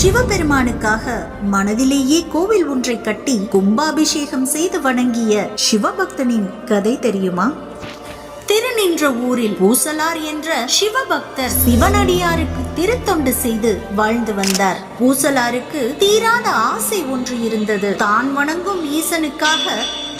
சிவபெருமானுக்காக மனதிலேயே கோவில் ஒன்றை கட்டி கும்பாபிஷேகம் செய்து வணங்கிய சிவபக்தனின் கதை தெரியுமா? திருநின்ற ஊரில் பூசலார் என்ற சிவபக்தர் சிவனடியாருக்கு திருத்தொண்டு செய்து வாழ்ந்து வந்தார். பூசலாருக்கு தீராத ஆசை ஒன்று இருந்தது. தான் வணங்கும் ஈசனுக்காக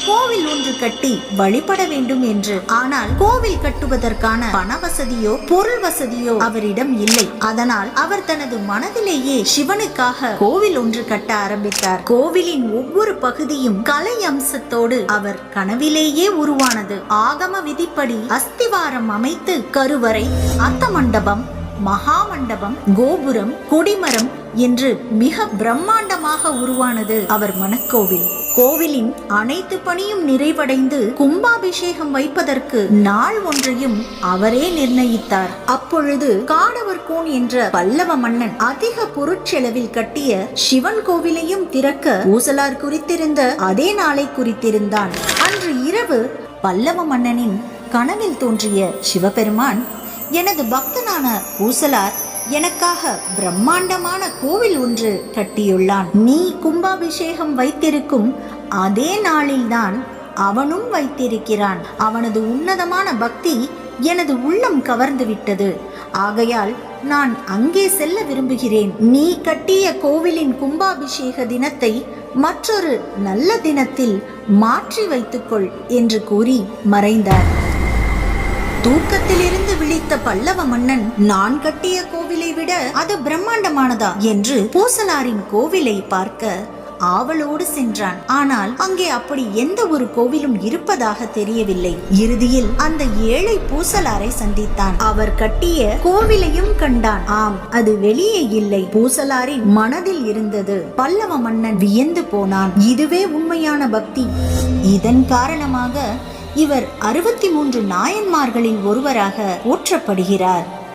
கோவில் ஒன்று கட்டி வழிபட வேண்டும் என்று. ஆனால் கோவில் கட்டுவதற்கான பண வசதியோ பொருள் வசதியோ அவரிடம் இல்லை. அதனால் அவர் தனது மனதிலேயே சிவனுக்காக கோவில் ஒன்று கட்ட ஆரம்பித்தார். கோவிலின் ஒவ்வொரு பகுதியும் கலை அம்சத்தோடு அவர் கனவிலேயே உருவானது. ஆகம விதிப்படி அஸ்திவாரம் அமைத்து கருவறை அத்த மண்டபம் மகாமண்டபம் கோபுரம் கொடிமரம் என்று மிக பிரம்மாண்டமாக உருவானது. அவர் மனக்கோவில் கோவிலின் அனைத்து பணியும் நிறைவடைந்து கும்பாபிஷேகம் வைப்பதற்கு நாள் ஒன்றையும் அவரே நிர்ணயித்தார். அப்பொழுது காடவர் கூன் என்ற பல்லவ மன்னன் அதிக பொருட்செலவில் கட்டிய சிவன் கோவிலையும் திறக்க ஊசலார் குறித்திருந்த அதே நாளை குறித்திருந்தான். அன்று இரவு பல்லவ மன்னனின் கனவில் தோன்றிய சிவபெருமான் எனது பக்தனான பூசலார் எனக்காக பிரம்மாண்டமான கோவில் ஒன்று கட்டியுள்ளான். நீ கும்பாபிஷேகம் வைத்திருக்கும் அதே நாளில்தான் அவனும் வைத்திருக்கிறான். அவனது உன்னதமான பக்தி எனது உள்ளம் கவர்ந்து விட்டது ஆகையால் நான் அங்கே செல்ல விரும்புகிறேன். நீ கட்டிய கோவிலின் கும்பாபிஷேக தினத்தை மற்றொரு நல்ல தினத்தில் மாற்றி வைத்துக்கொள் என்று கூறி மறைந்தார். தூக்கத்திலிருந்து விழித்த பல்லவ மன்னன் நான் கட்டிய கோவிலை விட அது பிரம்மாண்டமானதா என்று பூசலாரின் கோவிலை பார்க்க ஆவலோடு சென்றான். ஆனால் அங்கே அப்படி எந்த ஒரு கோவிலும் இருப்பதாக தெரியவில்லை. இறுதியில் அந்த ஏழை பூசலாரை சந்தித்தான். அவர் கட்டிய கோவிலையும் கண்டான். ஆம் அது வெளியே இல்லை. பூசலாரின் மனதில் இருந்தது. பல்லவ மன்னன் வியந்து போனான். இதுவே உண்மையான பக்தி. இதன் காரணமாக இவர் அறுபத்தி மூன்று நாயன்மார்களில் ஒருவராக போற்றப்படுகிறார்.